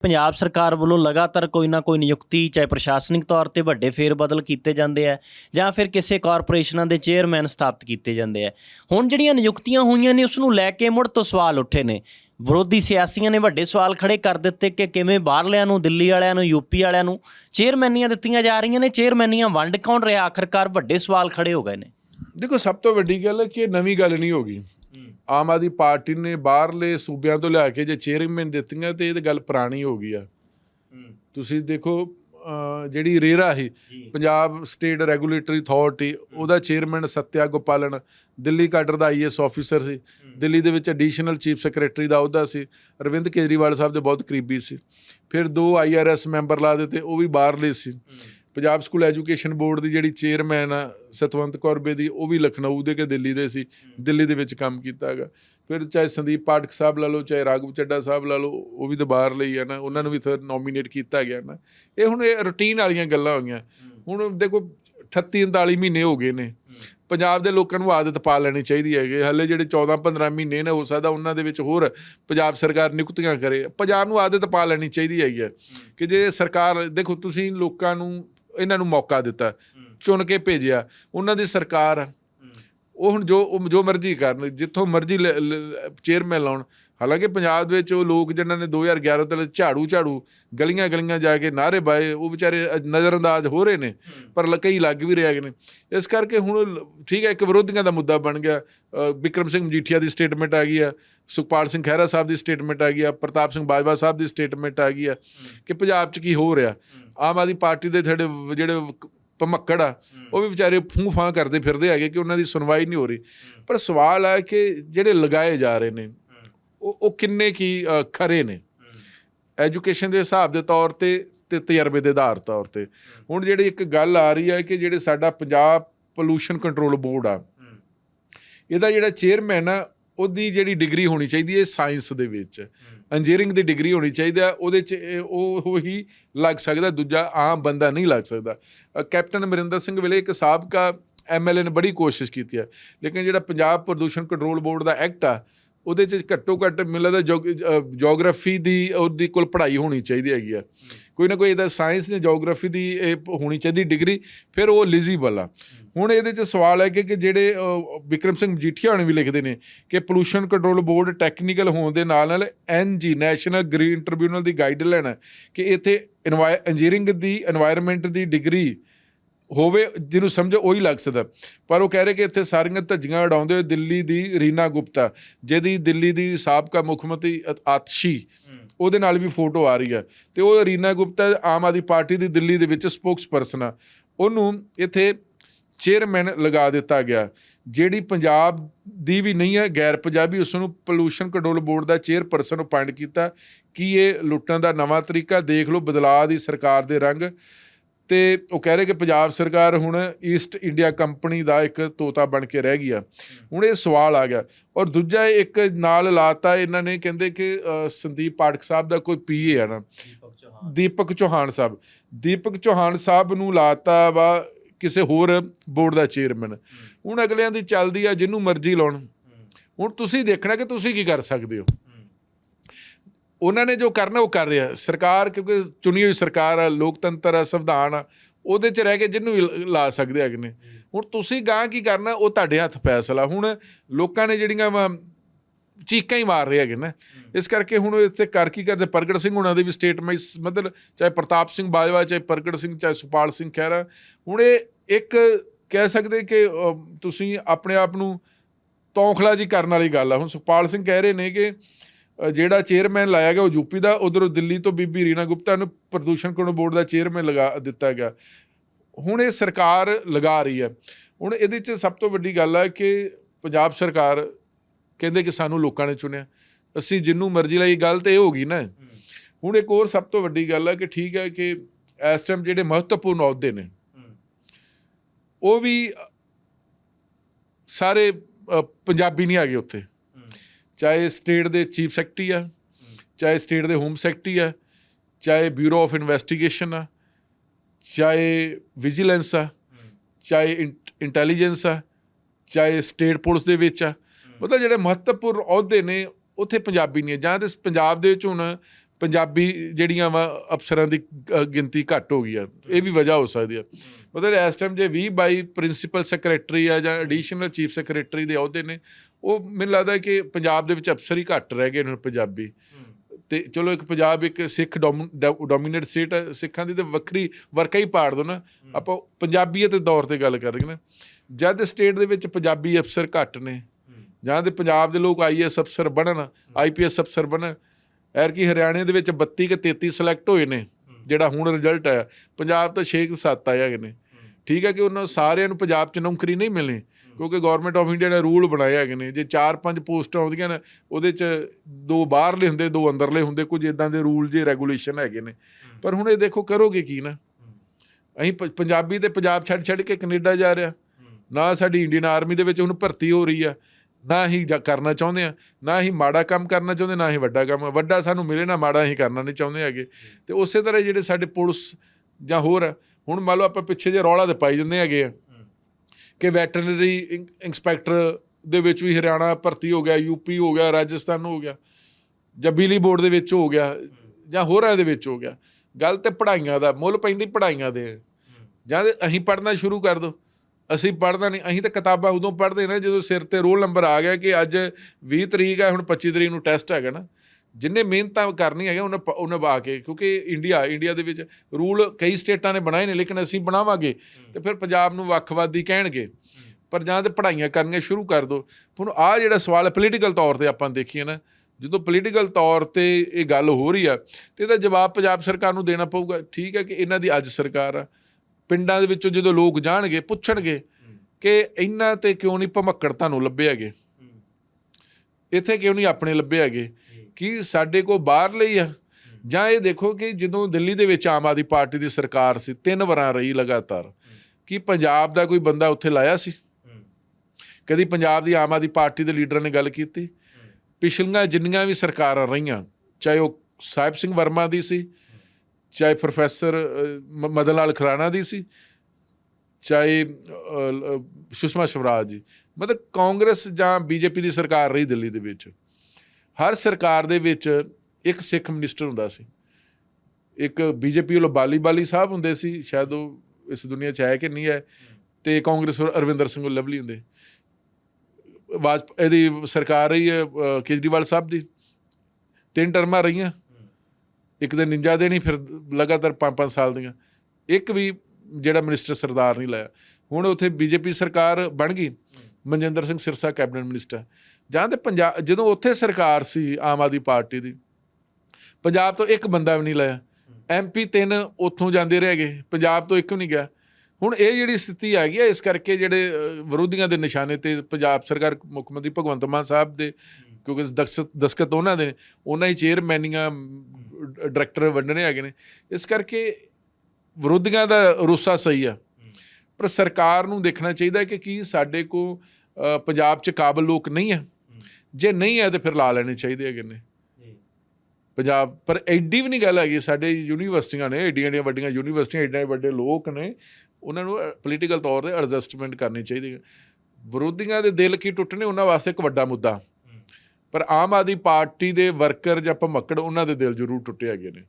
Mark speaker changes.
Speaker 1: ਪੰਜਾਬ ਸਰਕਾਰ ਵੱਲੋਂ ਲਗਾਤਾਰ ਕੋਈ ਨਾ ਕੋਈ ਨਿਯੁਕਤੀ, ਚਾਹੇ ਪ੍ਰਸ਼ਾਸਨਿਕ ਤੌਰ ਤੇ ਵੱਡੇ ਫੇਰਬਦਲ ਕੀਤੇ ਜਾਂਦੇ ਆ, ਜਾਂ ਫਿਰ ਕਿਸੇ ਕਾਰਪੋਰੇਸ਼ਨਾਂ ਦੇ ਚੇਅਰਮੈਨ ਸਥਾਪਿਤ ਕੀਤੇ ਜਾਂਦੇ ਆ। ਹੁਣ ਜਿਹੜੀਆਂ ਨਿਯੁਕਤੀਆਂ ਹੋਈਆਂ ਨੇ ਉਸ ਨੂੰ ਲੈ ਕੇ ਮੁੜ ਤੋਂ ਸਵਾਲ ਉੱਠੇ ਨੇ। ਵਿਰੋਧੀ ਸਿਆਸੀਆਂ ਨੇ ਵੱਡੇ ਸਵਾਲ ਖੜੇ ਕਰ ਦਿੱਤੇ ਕਿ ਕਿਵੇਂ ਬਾਹਰਲਿਆਂ ਨੂੰ, ਦਿੱਲੀ ਵਾਲਿਆਂ ਨੂੰ ਯੂਪੀ ਵਾਲਿਆਂ ਨੂੰ ਚੇਅਰਮੈਨੀਆਂ ਦਿੱਤੀਆਂ ਜਾ ਰਹੀਆਂ ਨੇ, ਚੇਅਰਮੈਨੀਆਂ ਵੰਡ ਕੌਣ ਰਿਹਾ? ਆਖਰਕਾਰ ਵੱਡੇ ਸਵਾਲ ਖੜੇ ਹੋ ਗਏ ਨੇ।
Speaker 2: ਦੇਖੋ, ਸਭ ਤੋਂ ਵੱਡੀ ਗੱਲ ਹੈ ਕਿ ਨਵੀਂ ਗੱਲ ਨਹੀਂ ਹੋਗੀ ਆਮ ਆਦਮੀ ਪਾਰਟੀ ਨੇ ਬਾਹਰਲੇ ਸੂਬਿਆਂ ਤੋਂ ਲਿਆ ਕੇ ਜੇ ਚੇਅਰਮੈਨ ਦਿੱਤੀਆਂ ਤੇ ਇਹ ਤਾਂ ਗੱਲ ਪੁਰਾਣੀ ਹੋ ਗਈ ਆ। ਤੁਸੀਂ ਦੇਖੋ ਜਿਹੜੀ ਰੇਰਾ ਸੀ ਪੰਜਾਬ ਸਟੇਟ ਰੈਗੂਲੇਟਰੀ ਅਥਾਰਟੀ ਉਹਦਾ ਚੇਅਰਮੈਨ ਸਤਿਆ ਗੋਪਾਲਨ ਦਿੱਲੀ ਕਾਡਰ ਦਾ ਆਈਐਸ ਆਫੀਸਰ ਸੀ। ਦਿੱਲੀ ਦੇ ਵਿੱਚ ਐਡੀਸ਼ਨਲ ਚੀਫ ਸੈਕਟਰੀ ਦਾ ਅਹੁਦਾ ਸੀ। ਅਰਵਿੰਦ ਕੇਜਰੀਵਾਲ ਸਾਹਿਬ ਦੇ ਬਹੁਤ ਕਰੀਬੀ ਸੀ। ਫਿਰ ਦੋ ਆਈਆਰਐਸ ਮੈਂਬਰ ਲਾ ਦਿੱਤੇ ਉਹ ਵੀ ਬਾਹਰਲੇ ਸੀ। ਪੰਜਾਬ ਸਕੂਲ ਐਜੂਕੇਸ਼ਨ ਬੋਰਡ ਦੀ ਜਿਹੜੀ ਚੇਅਰਮੈਨ ਆ ਸਤਵੰਤ ਕੌਰ ਬੇਦੀ ਉਹ ਵੀ ਲਖਨਊ ਦੇ ਕੇ ਦਿੱਲੀ ਦੇ ਸੀ ਦਿੱਲੀ ਦੇ ਵਿੱਚ ਕੰਮ ਕੀਤਾ ਹੈਗਾ। ਫਿਰ ਚਾਹੇ ਸੰਦੀਪ ਪਾਠਕ ਸਾਹਿਬ ਲਾ ਲਓ ਚਾਹੇ ਰਾਘਵ ਚੱਡਾ ਸਾਹਿਬ ਲਾ ਲਓ ਉਹ ਵੀ ਤਾਂ ਬਾਹਰ ਲਈ ਆ ਨਾ ਉਹਨਾਂ ਨੂੰ ਵੀ ਫਿਰ ਨੋਮੀਨੇਟ ਕੀਤਾ ਗਿਆ ਨਾ। ਇਹ ਹੁਣ ਇਹ ਰੂਟੀਨ ਵਾਲੀਆਂ ਗੱਲਾਂ ਹੋ। ਗਈਆਂ ਹੁਣ ਦੇਖੋ 38 39 ਮਹੀਨੇ ਹੋ ਗਏ ਨੇ। ਪੰਜਾਬ ਦੇ ਲੋਕਾਂ ਨੂੰ ਆਦਤ ਪਾ ਲੈਣੀ ਚਾਹੀਦੀ ਹੈਗੇ। ਹਲੇ ਜਿਹੜੇ 14 15 ਮਹੀਨੇ ਨੇ ਹੋ ਸਕਦਾ ਉਹਨਾਂ ਦੇ ਵਿੱਚ ਹੋਰ ਪੰਜਾਬ ਸਰਕਾਰ ਨਿਯੁਕਤੀਆਂ ਕਰੇ। ਪੰਜਾਬ ਨੂੰ ਆਦਤ ਪਾ ਲੈਣੀ ਚਾਹੀਦੀ ਹੈਗੀ ਹੈ। ਕਿ ਜੇ ਸਰਕਾਰ ਦੇਖੋ ਤੁਸੀਂ ਲੋਕਾਂ ਨੂੰ ਇਹਨਾਂ ਨੂੰ ਮੌਕਾ ਦਿੱਤਾ ਚੁਣ ਕੇ ਭੇਜਿਆ ਉਹਨਾਂ ਦੀ ਸਰਕਾਰ। ਉਹ ਹੁਣ ਜੋ ਜੋ ਮਰਜ਼ੀ ਕਰਨ ਜਿੱਥੋਂ ਮਰਜ਼ੀ ਚੇਅਰਮੈਨ ਲਾਉਣ। ਹਾਲਾਂਕਿ ਪੰਜਾਬ ਦੇ ਵਿੱਚ ਉਹ ਲੋਕ ਜਿਨ੍ਹਾਂ ਨੇ 2011 ਤੋਂ ਝਾੜੂ ਝਾੜੂ ਗਲੀਆਂ ਗਲੀਆਂ ਜਾ ਕੇ ਨਾਰੇ ਬਾਏ ਉਹ ਵਿਚਾਰੇ ਨਜ਼ਰਅੰਦਾਜ਼ ਹੋ ਰਹੇ ਨੇ ਪਰ ਲ- ਕਈ ਲੱਗ ਵੀ ਰਹੇ ਨੇ ਇਸ ਕਰਕੇ ਹੁਣ ਠੀਕ ਹੈ ਇੱਕ ਵਿਰੋਧੀਆਂ ਦਾ ਮੁੱਦਾ ਬਣ ਗਿਆ। ਅ, ਬਿਕਰਮ ਸਿੰਘ ਮਜੀਠੀਆ ਦੀ ਸਟੇਟਮੈਂਟ ਆ ਗਈ ਆ ਸੁਖਪਾਲ ਸਿੰਘ ਖਹਿਰਾ ਸਾਹਿਬ ਦੀ ਸਟੇਟਮੈਂਟ ਆ ਗਈ ਆ ਪ੍ਰਤਾਪ ਸਿੰਘ ਬਾਜਵਾ ਸਾਹਿਬ ਦੀ ਸਟੇਟਮੈਂਟ ਆ ਗਈ ਆ ਕਿ ਪੰਜਾਬ 'ਚ ਕੀ ਹੋ ਰਿਹਾ। ਆਮ ਆਦਮੀ ਪਾਰਟੀ ਦੇ ਜਿਹੜੇ ਭਮੱਕੜ ਆ ਉਹ ਵੀ ਵਿਚਾਰੇ ਫੂੰ ਫਾਂ ਕਰਦੇ ਫਿਰਦੇ ਹੈਗੇ ਕਿ ਉਹਨਾਂ ਦੀ ਸੁਣਵਾਈ ਨਹੀਂ ਹੋ ਰਹੀ। ਪਰ ਸਵਾਲ ਹੈ ਕਿ ਜਿਹੜੇ ਲਗਾਏ ਜਾ ਰਹੇ ਨੇ ਉਹ ਉਹ ਕਿੰਨੇ ਕੀ ਖਰੇ ਨੇ? ਐਜੂਕੇਸ਼ਨ ਦੇ ਹਿਸਾਬ ਦੇ ਤੌਰ ਤੇ ਤੇ ਤਜਰਬੇ ਦੇ ਆਧਾਰ ਤੌਰ ਤੇ। ਹੁਣ ਜਿਹੜੀ ਇੱਕ ਗੱਲ ਆ ਰਹੀ ਹੈ ਕਿ ਜਿਹੜੇ ਸਾਡਾ ਪੰਜਾਬ ਪੋਲੂਸ਼ਨ ਕੰਟਰੋਲ ਬੋਰਡ ਆ ਇਹਦਾ ਜਿਹੜਾ ਚੇਅਰਮੈਨ ਆ ਉਹਦੀ ਜਿਹੜੀ ਡਿਗਰੀ ਹੋਣੀ ਚਾਹੀਦੀ ਹੈ ਸਾਇੰਸ ਦੇ ਵਿੱਚ। ਇੰਜੀਨੀਅਰਿੰਗ ਦੀ ਡਿਗਰੀ ਹੋਣੀ ਚਾਹੀਦੀ ਹੈ, ਉਹਦੇ ਚ ਉਹ ਹੀ ਲੱਗ ਸਕਦਾ, ਦੂਜਾ ਆਮ ਬੰਦਾ ਨਹੀਂ ਲੱਗ ਸਕਦਾ। ਕੈਪਟਨ ਅਮਰਿੰਦਰ ਸਿੰਘ ਵੇਲੇ ਇੱਕ ਸਾਬਕਾ ਐਮਐਲਏ ਨੇ ਬੜੀ ਕੋਸ਼ਿਸ਼ ਕੀਤੀ ਹੈ। ਲੇਕਿਨ ਜਿਹੜਾ ਪੰਜਾਬ ਪ੍ਰਦੂਸ਼ਣ ਕੰਟਰੋਲ ਬੋਰਡ ਦਾ ਐਕਟ ਆ ਉਹਦੇ ਚ ਘੱਟੋ ਘੱਟ ਮਿਲਦਾ ਜੋਗ੍ਰਾਫੀ ਦੀ ਉਹਦੀ ਕੋਲ ਪੜ੍ਹਾਈ ਹੋਣੀ ਚਾਹੀਦੀ ਹੈਗੀ ਆ। ਕੋਈ ਨਾ ਕੋਈ ਇਹਦਾ ਸਾਇੰਸ ਜਾਂ ਜੋਗ੍ਰਾਫੀ ਦੀ ਇਹ ਹੋਣੀ ਚਾਹੀਦੀ ਡਿਗਰੀ ਫਿਰ ਉਹ ਐਲੀਜੀਬਲ ਆ। ਹੁਣ ਇਹਦੇ ਚ ਸਵਾਲ ਹੈ ਕਿ ਜਿਹੜੇ ਵਿਕਰਮ ਸਿੰਘ ਮਜੀਠੀਆ ਹਣ ਵੀ ਲਿਖਦੇ ਨੇ ਕਿ ਪੋਲੂਸ਼ਨ ਕੰਟਰੋਲ ਬੋਰਡ ਟੈਕਨੀਕਲ ਹੋਣ ਦੇ ਨਾਲ ਨਾਲ ਐਨਜੀ ਨੈਸ਼ਨਲ ਗ੍ਰੀਨ ਟ੍ਰਿਬਿਊਨਲ ਦੀ ਗਾਈਡਲਾਈਨ ਹੈ ਕਿ ਇੱਥੇ ਇੰਜੀਨੀਅਰਿੰਗ ਦੀ এনवायरमेंट ਦੀ ਡਿਗਰੀ ਹੋਵੇ ਜਿਹਨੂੰ ਸਮਝੋ ਉਹੀ ਲੱਗ ਸਕਦਾ। ਪਰ ਉਹ ਕਹਿ ਰਹੇ ਕਿ ਇੱਥੇ ਸਾਰੀਆਂ ਧੱਜੀਆਂ ਉਡਾਉਂਦੇ ਹੋਏ ਦਿੱਲੀ ਦੀ ਰੀਨਾ ਗੁਪਤਾ ਜਿਹਦੀ ਦਿੱਲੀ ਦੀ ਸਾਬਕਾ ਮੁੱਖ ਮੰਤਰੀ ਆਤਸ਼ੀ ਉਹਦੇ ਨਾਲ ਵੀ ਫੋਟੋ ਆ ਰਹੀ ਹੈ। ਤੇ ਉਹ ਰੀਨਾ ਗੁਪਤਾ ਆਮ ਆਦਮੀ ਪਾਰਟੀ ਦੀ ਦਿੱਲੀ ਦੇ ਵਿੱਚ ਸਪੋਕਸਪਰਸਨ ਆ। ਉਹਨੂੰ ਇੱਥੇ ਚੇਅਰਮੈਨ ਲਗਾ ਦਿੱਤਾ ਗਿਆ ਜਿਹੜੀ ਪੰਜਾਬ ਦੀ ਵੀ ਨਹੀਂ ਹੈ ਗੈਰ ਪੰਜਾਬੀ ਉਸ ਨੂੰ ਪੋਲੂਸ਼ਨ ਕੰਟਰੋਲ ਬੋਰਡ ਦਾ ਚੇਅਰਪਰਸਨ ਅਪਾਇੰਟ ਕੀਤਾ। ਕੀ ਇਹ ਲੁੱਟਣ ਦਾ ਨਵਾਂ ਤਰੀਕਾ? ਦੇਖ ਲਓ ਬਦਲਾਅ ਦੀ ਸਰਕਾਰ ਦੇ ਰੰਗ। ਤੇ ਉਹ ਕਹਿ ਰਹੇ ਕਿ ਪੰਜਾਬ ਸਰਕਾਰ ਹੁਣ ਈਸਟ ਇੰਡੀਆ ਕੰਪਨੀ ਦਾ ਇੱਕ ਤੋਤਾ ਬਣ ਕੇ ਰਹਿ ਗਈ ਆ। ਹੁਣ ਇਹ ਸਵਾਲ ਆ ਗਿਆ। ਔਰ ਦੂਜਾ ਇੱਕ ਨਾਲ ਲਾਤਾ ਇਹਨਾਂ ਨੇ ਕਹਿੰਦੇ ਕਿ ਸੰਦੀਪ ਪਾਠਕ ਸਾਹਿਬ ਦਾ ਕੋਈ ਪੀਏ ਆ ਨਾ। ਦੀਪਕ ਚੌਹਾਨ। ਸਾਹਿਬ। ਦੀਪਕ ਚੌਹਾਨ ਸਾਹਿਬ ਨੂੰ ਲਾਤਾ ਵਾ ਕਿਸੇ ਹੋਰ ਬੋਰਡ ਦਾ ਚੇਅਰਮੈਨ। ਹੁਣ ਅਗਲਿਆਂ ਦੀ ਚੱਲਦੀ ਆ ਜਿਹਨੂੰ ਮਰਜ਼ੀ ਲਾਉਣ। ਹੁਣ ਤੁਸੀਂ ਦੇਖਣਾ ਕਿ ਤੁਸੀਂ ਕੀ ਕਰ ਸਕਦੇ ਹੋ। ਉਹਨਾਂ ਨੇ ਜੋ ਕਰਨਾ, ਉਹ ਕਰ ਰਿਹਾ। ਸਰਕਾਰ, ਕਿਉਂਕਿ ਚੁਣੀ ਹੋਈ ਸਰਕਾਰ ਆ, ਲੋਕਤੰਤਰ ਆ, ਸੰਵਿਧਾਨ ਆ, ਉਹਦੇ 'ਚ ਰਹਿ ਕੇ ਜਿਹਨੂੰ ਵੀ ਲਾ ਸਕਦੇ ਹੈਗੇ ਨੇ ਹੁਣ ਤੁਸੀਂ ਗਾਂ ਕੀ ਕਰਨਾ, ਉਹ ਤੁਹਾਡੇ ਹੱਥ ਫੈਸਲਾ। ਹੁਣ ਲੋਕਾਂ ਨੇ ਜਿਹੜੀਆਂ ਵਾ, ਚੀਕਾਂ ਹੀ ਮਾਰ ਰਹੇ ਹੈਗੇ ਨਾ। ਇਸ ਕਰਕੇ ਹੁਣ ਇੱਥੇ ਕਰ ਕੀ ਕਰਦੇ? ਪ੍ਰਗਟ ਸਿੰਘ ਹੁਣਾਂ ਦੇ ਵੀ ਸਟੇਟਮੈਂਟ ਮਤਲਬ ਚਾਹੇ ਪ੍ਰਤਾਪ ਸਿੰਘ ਬਾਜਵਾ, ਚਾਹੇ ਪ੍ਰਗਟ ਸਿੰਘ, ਚਾਹੇ ਸੁਪਾਲ ਸਿੰਘ ਖਹਿਰਾ। ਹੁਣ ਇਹ ਇੱਕ ਕਹਿ ਸਕਦੇ ਕਿ ਤੁਸੀਂ ਆਪਣੇ ਆਪ ਨੂੰ ਤੌਖਲਾ ਜੀ ਕਰਨ ਵਾਲੀ ਗੱਲ ਆ। ਹੁਣ ਸੁਪਾਲ ਸਿੰਘ ਕਹਿ ਰਹੇ ਨੇ ਕਿ ਜਿਹੜਾ ਚੇਅਰਮੈਨ ਲਾਇਆ ਗਿਆ ਉਹ ਯੂਪੀ ਦਾ, ਉਧਰੋਂ ਦਿੱਲੀ ਤੋਂ ਬੀਬੀ ਰੀਨਾ ਗੁਪਤਾ ਨੂੰ ਪ੍ਰਦੂਸ਼ਣ ਕੰਟਰੋਲ ਬੋਰਡ ਦਾ ਚੇਅਰਮੈਨ ਲਗਾ, ਦਿੱਤਾ ਗਿਆ। ਹੁਣ ਇਹ ਸਰਕਾਰ ਲਗਾ ਰਹੀ ਹੈ। ਹੁਣ ਇਹਦੇ 'ਚ ਸਭ ਤੋਂ ਵੱਡੀ ਗੱਲ ਹੈ ਕਿ ਪੰਜਾਬ ਸਰਕਾਰ ਕਹਿੰਦੇ ਕਿ ਸਾਨੂੰ ਲੋਕਾਂ ਨੇ ਚੁਣਿਆ। ਅਸੀਂ ਜਿੰਨੂੰ ਮਰਜ਼ੀ ਲਈ ਗੱਲ ਤੇ ਇਹ ਹੋ ਗਈ ਨਾ। ਹੁਣ ਇੱਕ ਹੋਰ ਸਭ ਤੋਂ ਵੱਡੀ ਗੱਲ ਹੈ ਕਿ ਠੀਕ ਹੈ ਕਿ ਇਸ ਟਾਈਮ ਜਿਹੜੇ ਮਹੱਤਵਪੂਰਨ ਅਹੁਦੇ ਨੇ, ਉਹ ਵੀ ਸਾਰੇ ਪੰਜਾਬੀ ਨਹੀਂ ਆ ਗਏ ਉੱਥੇ। ਚਾਹੇ ਸਟੇਟ ਦੇ ਚੀਫ ਸੈਕਟਰੀ ਆ, ਚਾਹੇ ਸਟੇਟ ਦੇ ਹੋਮ ਸੈਕਟਰੀ ਆ, ਚਾਹੇ ਬਿਊਰੋ ਆਫ ਇਨਵੈਸਟੀਗੇਸ਼ਨ ਆ, ਚਾਹੇ ਵਿਜੀਲੈਂਸ ਆ, ਚਾਹੇ ਇੰਟੈਲੀਜੈਂਸ ਆ, ਚਾਹੇ ਸਟੇਟ ਪੁਲਿਸ ਦੇ ਵਿੱਚ ਆ, ਮਤਲਬ ਜਿਹੜੇ ਮਹੱਤਵਪੂਰਨ ਅਹੁਦੇ ਨੇ, ਉੱਥੇ ਪੰਜਾਬੀ ਨਹੀਂ ਹੈ ਜਾਂ ਤੇ ਪੰਜਾਬ ਦੇ ਵਿੱਚ ਹੁਣ ਪੰਜਾਬੀ ਜਿਹੜੀਆਂ ਵਾ ਅਫਸਰਾਂ ਦੀ ਗਿਣਤੀ ਘੱਟ ਹੋ ਗਈ ਆ। ਇਹ ਵੀ ਵਜ੍ਹਾ ਹੋ ਸਕਦੀ ਆ। ਮਤਲਬ ਇਸ ਟਾਈਮ ਜੇ 20 22 ਪ੍ਰਿੰਸੀਪਲ ਸੈਕਟਰੀ ਆ ਜਾਂ ਐਡੀਸ਼ਨਲ ਚੀਫ ਸੈਕਟਰੀ ਦੇ ਅਹੁਦੇ ਨੇ ਉਹ ਮੈਨੂੰ ਲੱਗਦਾ ਕਿ ਪੰਜਾਬ ਦੇ ਵਿੱਚ ਅਫਸਰ ਹੀ ਘੱਟ ਰਹਿ ਗਏ ਨੇ ਪੰਜਾਬੀ। ਤੇ ਚਲੋ ਇੱਕ ਪੰਜਾਬ ਇੱਕ ਸਿੱਖ ਡੋਮੀਨੇਟ ਸਟੇਟ ਹੈ ਸਿੱਖਾਂ ਦੀ ਤੇ ਵੱਖਰੀ ਵਰਕਾ ਹੀ ਪਾੜ ਦੋ ਨਾ। ਆਪਾਂ ਪੰਜਾਬੀਅਤ ਦੇ ਦੌਰ ਤੇ ਗੱਲ ਕਰ ਰਹੇ ਨਾ। ਜਦ ਸਟੇਟ ਦੇ ਵਿੱਚ ਪੰਜਾਬੀ ਅਫਸਰ ਘੱਟ ਨੇ ਜਾਂ ਤੇ ਪੰਜਾਬ ਦੇ ਲੋਕ ਆਈਐਸ ਅਫਸਰ ਬਣਨ ਆਈਪੀਐਸ ਅਫਸਰ ਬਣਨ ਐਰ ਕੀ ਹਰਿਆਣੇ ਦੇ ਵਿੱਚ 32 ਕਿ 33 ਸਿਲੈਕਟ ਹੋਏ ਨੇ ਜਿਹੜਾ ਹੁਣ ਰਿਜ਼ਲਟ ਆਇਆ। ਪੰਜਾਬ ਤਾਂ 6 ਕਿ 7 ਆਏ ਹੈਗੇ ਨੇ। ਠੀਕ ਹੈ ਕਿ ਉਹਨਾਂ ਸਾਰਿਆਂ ਨੂੰ ਪੰਜਾਬ 'ਚ ਨੌਕਰੀ ਨਹੀਂ ਮਿਲਣੀ। ਕਿਉਂਕਿ ਗਵਰਨਮੈਂਟ ਆਫ ਇੰਡੀਆ ਨੇ ਰੂਲ ਬਣਾਏ ਹੈਗੇ ਨੇ ਜੇ 4-5 ਪੋਸਟਾਂ ਆਉਂਦੀਆਂ ਨੇ ਉਹਦੇ 'ਚ ਦੋ ਬਾਹਰਲੇ ਹੁੰਦੇ ਦੋ ਅੰਦਰਲੇ ਹੁੰਦੇ ਕੁਝ ਇਦਾਂ ਦੇ ਰੂਲ ਜੇ ਰੈਗੂਲੇਸ਼ਨ ਹੈਗੇ ਨੇ। ਪਰ ਹੁਣ ਇਹ ਦੇਖੋ ਕਰੋਗੇ ਕੀ ਨਾ? ਅਸੀਂ ਪੰਜਾਬੀ ਤੇ ਪੰਜਾਬ ਛੱਡ ਛੱਡ ਕੇ ਕੈਨੇਡਾ ਜਾ ਰਿਹਾ। ਨਾ ਸਾਡੀ ਇੰਡੀਅਨ ਆਰਮੀ ਦੇ ਵਿੱਚ ਹੁਣ ਭਰਤੀ ਹੋ ਰਹੀ ਆ ਨਾ ਹੀ ਜਾ- ਕਰਨਾ ਚਾਹੁੰਦੇ ਆ ਨਾ ਹੀ ਮਾੜਾ ਕੰਮ ਕਰਨਾ ਚਾਹੁੰਦੇ ਨਾ ਹੀ ਵੱਡਾ ਕੰਮ। ਵੱਡਾ ਸਾਨੂੰ ਮਿਲੇ ਨਾ ਮਾੜਾ ਹੀ ਕਰਨਾ ਨਹੀਂ ਚਾਹੁੰਦੇ ਹੈਗੇ। ਤੇ ਉਸੇ ਤਰ੍ਹਾਂ ਜਿਹੜੇ ਸਾਡੇ ਪੁਲਿਸ ਜਾਂ ਹੋਰ ਹੁਣ ਮੰਨ ਲਓ ਆਪਾਂ ਪਿੱਛੇ ਜੇ ਰੌਲਾ ਤੇ ਪਾਈ ਜਾਂਦੇ ਹੈਗੇ ਆ। ਕਿ ਵੈਟਰਨਰੀ ਇਨਸਪੈਕਟਰ ਦੇ ਵਿੱਚ ਵੀ ਹਰਿਆਣਾ ਭਰਤੀ ਹੋ ਗਿਆ ਯੂਪੀ ਹੋ ਗਿਆ, ਰਾਜਸਥਾਨ ਹੋ ਗਿਆ, ਜਾਂ ਬਿਜਲੀ ਬੋਰਡ ਦੇ ਵਿੱਚ ਹੋ ਗਿਆ, ਜਾਂ ਹੋਰਾਂ ਦੇ ਵਿੱਚ ਹੋ ਗਿਆ। ਗੱਲ ਤੇ ਪੜ੍ਹਾਈਆਂ ਦਾ, ਮੁੱਲ ਪੈਂਦੀ ਪੜ੍ਹਾਈਆਂ ਦੇ। ਜਾਂ ਤੇ ਅਸੀਂ ਪੜ੍ਹਨਾ ਸ਼ੁਰੂ ਕਰ ਦੋ। ਅਸੀਂ ਪੜ੍ਹਦਾ ਨਹੀਂ, ਅਸੀਂ ਤਾਂ ਕਿਤਾਬਾਂ ਉਦੋਂ ਪੜ੍ਹਦੇ ਨਾ ਜਦੋਂ ਸਿਰ ਤੇ ਰੋਲ ਨੰਬਰ ਆ ਗਿਆ ਕਿ ਅੱਜ 20 ਤਰੀਕ ਹੈ, ਹੁਣ 25 ਤਰੀਕ ਨੂੰ ਟੈਸਟ ਹੈਗਾ ਨਾ। ਜਿੰਨੇ ਮਿਹਨਤਾਂ ਕਰਨੀ ਹੈਗਾ ਉਹਨੇ ਉਹਨੇ ਆ ਕੇ ਕਿਉਂਕਿ ਇੰਡੀਆ ਇੰਡੀਆ ਦੇ ਵਿੱਚ ਰੂਲ ਕਈ ਸਟੇਟਾਂ ਨੇ ਬਣਾਏ ਨੇ ਲੇਕਿਨ ਅਸੀਂ ਬਣਾਵਾਂਗੇ ਤੇ ਫਿਰ ਪੰਜਾਬ ਨੂੰ ਵੱਖਵਾਦੀ ਕਹਿਣਗੇ। ਪਰ ਜਾਂ ਤੇ ਪੜ੍ਹਾਈਆਂ ਕਰਨੀਆਂ ਸ਼ੁਰੂ ਕਰ ਦੋ। ਹੁਣ ਆ ਜਿਹੜਾ ਸਵਾਲ ਹੈ ਪੋਲੀਟੀਕਲ ਤੌਰ ਤੇ ਆਪਾਂ ਦੇਖੀਏ ਨਾ ਜਦੋਂ ਪੋਲੀਟੀਕਲ ਤੌਰ ਤੇ ਇਹ ਗੱਲ ਹੋ ਰਹੀ ਆ ਤੇ ਇਹਦਾ ਜਵਾਬ ਪੰਜਾਬ ਸਰਕਾਰ ਨੂੰ ਦੇਣਾ ਪਊਗਾ। ਠੀਕ ਹੈ ਕਿ ਇਹਨਾਂ ਦੀ ਅੱਜ ਸਰਕਾਰ ਆ ਪਿੰਡਾਂ ਦੇ ਵਿੱਚੋਂ ਜਦੋਂ ਲੋਕ ਜਾਣਗੇ ਪੁੱਛਣਗੇ ਕਿ ਇਹਨਾਂ ਤੇ ਕਿਉਂ ਨਹੀਂ ਭਮੱਕੜ ਤੁਹਾਨੂੰ ਲੱਭੇ ਹੈਗੇ? ਇੱਥੇ ਕਿਉਂ ਨਹੀਂ ਆਪਣੇ ਲੱਭੇ ਹੈਗੇ? ਕੀ ਸਾਡੇ ਕੋਲ ਬਾਹਰ ਲਈ ਆ। ਜਾਂ ਇਹ ਦੇਖੋ ਕਿ ਜਦੋਂ ਦਿੱਲੀ ਦੇ ਵਿੱਚ ਆਮ ਆਦਮੀ ਪਾਰਟੀ ਦੀ ਸਰਕਾਰ ਸੀ, ਤਿੰਨ ਵਾਰਾਂ ਰਹੀ ਲਗਾਤਾਰ, ਕਿ ਪੰਜਾਬ ਦਾ ਕੋਈ ਬੰਦਾ ਉੱਥੇ ਲਾਇਆ ਸੀ? ਕਦੀ ਪੰਜਾਬ ਦੀ ਆਮ ਆਦਮੀ ਪਾਰਟੀ ਦੇ ਲੀਡਰ ਨੇ ਗੱਲ ਕੀਤੀ? ਪਿਛਲੀਆਂ ਜਿੰਨੀਆਂ ਵੀ ਸਰਕਾਰਾਂ ਰਹੀਆਂ, ਚਾਹੇ ਉਹ ਸਾਹਿਬ ਸਿੰਘ ਵਰਮਾ ਦੀ ਸੀ, ਚਾਹੇ ਪ੍ਰੋਫੈਸਰ ਮ- ਮਦਨ ਲਾਲ ਖਰਾਣਾ ਦੀ ਸੀ, ਚਾਹੇ ਸੁਸ਼ਮਾ ਸਵਰਾਜ ਜੀ, ਮਤਲਬ ਕਾਂਗਰਸ ਜਾਂ ਬੀਜੇਪੀ ਦੀ ਸਰਕਾਰ ਰਹੀ ਦਿੱਲੀ ਦੇ ਵਿੱਚ। ਹਰ ਸਰਕਾਰ ਦੇ ਵਿੱਚ ਇੱਕ ਸਿੱਖ ਮਿਨਿਸਟਰ ਹੁੰਦਾ ਸੀ। ਇੱਕ ਬੀਜੇਪੀ ਵੱਲੋਂ ਬਾਲੀ ਬਾਲੀ ਸਾਹਿਬ ਹੁੰਦੇ ਸੀ, ਸ਼ਾਇਦ ਉਹ ਇਸ ਦੁਨੀਆ 'ਚ ਹੈ ਕਿ ਨਹੀਂ ਹੈ। ਤੇ ਕਾਂਗਰਸ ਵੱਲੋਂ ਅਰਵਿੰਦਰ ਸਿੰਘ ਲਵਲੀ ਹੁੰਦੇ। ਵਾਜ ਇਹਦੀ ਸਰਕਾਰ ਰਹੀ ਹੈ ਕੇਜਰੀਵਾਲ ਸਾਹਿਬ ਦੀ। ਤਿੰਨ ਟਰਮਾਂ ਰਹੀਆਂ। ਇੱਕ ਦਿਨ ਨਿੰਜਾ ਦੇ ਨਹੀਂ ਫਿਰ ਲਗਾਤਾਰ 5-5 ਸਾਲ ਦੀਆਂ। ਇੱਕ ਵੀ ਜਿਹੜਾ ਮਿਨਿਸਟਰ ਸਰਦਾਰ ਨਹੀਂ ਲਾਇਆ। ਹੁਣ ਉੱਥੇ ਬੀਜੇਪੀ ਸਰਕਾਰ ਬਣ ਗਈ। Manjinder Singh Sirsa cabinet minister. ਜਾਂ ਤੇ ਪੰਜਾਬ ਜਦੋਂ ਉੱਥੇ ਸਰਕਾਰ ਸੀ ਆਮ ਆਦਮੀ ਪਾਰਟੀ ਦੀ, ਪੰਜਾਬ ਤੋਂ ਇੱਕ ਬੰਦਾ ਵੀ ਨਹੀਂ ਲਾਇਆ। ਐਮਪੀ ਤਿੰਨ ਉੱਥੋਂ ਜਾਂਦੇ ਰਹਿ ਗਏ। ਪੰਜਾਬ ਤੋਂ ਇੱਕ ਵੀ ਨਹੀਂ ਗਿਆ। ਹੁਣ ਇਹ ਜਿਹੜੀ ਸਥਿਤੀ ਆ ਗਈ ਹੈ, ਇਸ ਕਰਕੇ ਜਿਹੜੇ ਵਿਰੋਧੀਆਂ ਦੇ ਨਿਸ਼ਾਨੇ ਤੇ ਪੰਜਾਬ ਸਰਕਾਰ, ਮੁੱਖ ਮੰਤਰੀ ਭਗਵੰਤ ਮਾਨ ਸਾਹਿਬ ਦੇ, ਕਿਉਂਕਿ ਦਸਖਤ ਦਸਖਤ ਉਹਨਾਂ ਦੇ ਨੇ, ਉਹਨਾਂ ਹੀ ਚੇਅਰਮੈਨੀਆਂ ਡਾਇਰੈਕਟਰ ਵੰਡਣੇ ਹੈਗੇ ਨੇ। ਇਸ ਕਰਕੇ ਵਿਰੋਧੀਆਂ ਦਾ ਰੋਸਾ ਸਹੀ ਆ। ਪਰ ਸਰਕਾਰ ਨੂੰ ਦੇਖਣਾ ਚਾਹੀਦਾ ਹੈ ਕਿ ਕੀ ਸਾਡੇ ਕੋ ਪੰਜਾਬ 'ਚ ਕਾਬਲ ਲੋਕ ਨਹੀਂ ਆ ਜੇ ਨਹੀਂ ਹੈ ਤੇ ਫਿਰ ਲਾ ਲੈਣੇ ਚਾਹੀਦੇ ਹੈਗੇ ਨੇ। ਪੰਜਾਬ ਪਰ ਐਡੀ ਵੀ ਨਹੀਂ ਗੱਲ ਹੈਗੀ ਸਾਡੇ ਯੂਨੀਵਰਸਿਟੀਆਂ ਨੇ ਏਡੀਆਂ ਏਡੀਆਂ ਵੱਡੀਆਂ ਯੂਨੀਵਰਸਿਟੀਆਂ ਏਡੇ ਵੱਡੇ ਲੋਕ ਨੇ ਉਹਨਾਂ ਨੂੰ ਪੋਲੀਟੀਕਲ ਤੌਰ ਤੇ ਐਡਜਸਟਮੈਂਟ ਕਰਨੀ ਚਾਹੀਦੀ ਹੈ। ਵਿਰੋਧੀਆਂ ਦੇ ਦਿਲ ਕੀ ਟੁੱਟਣੇ ਉਹਨਾਂ ਵਾਸਤੇ ਇੱਕ ਵੱਡਾ ਮੁੱਦਾ। ਪਰ ਆਮ ਆਦਮੀ ਪਾਰਟੀ ਦੇ ਵਰਕਰ ਜਾਂ ਭਮੱਕੜ ਉਹਨਾਂ ਦੇ ਦਿਲ ਜ਼ਰੂਰ ਟੁੱਟੇ ਹੈਗੇ ਨੇ।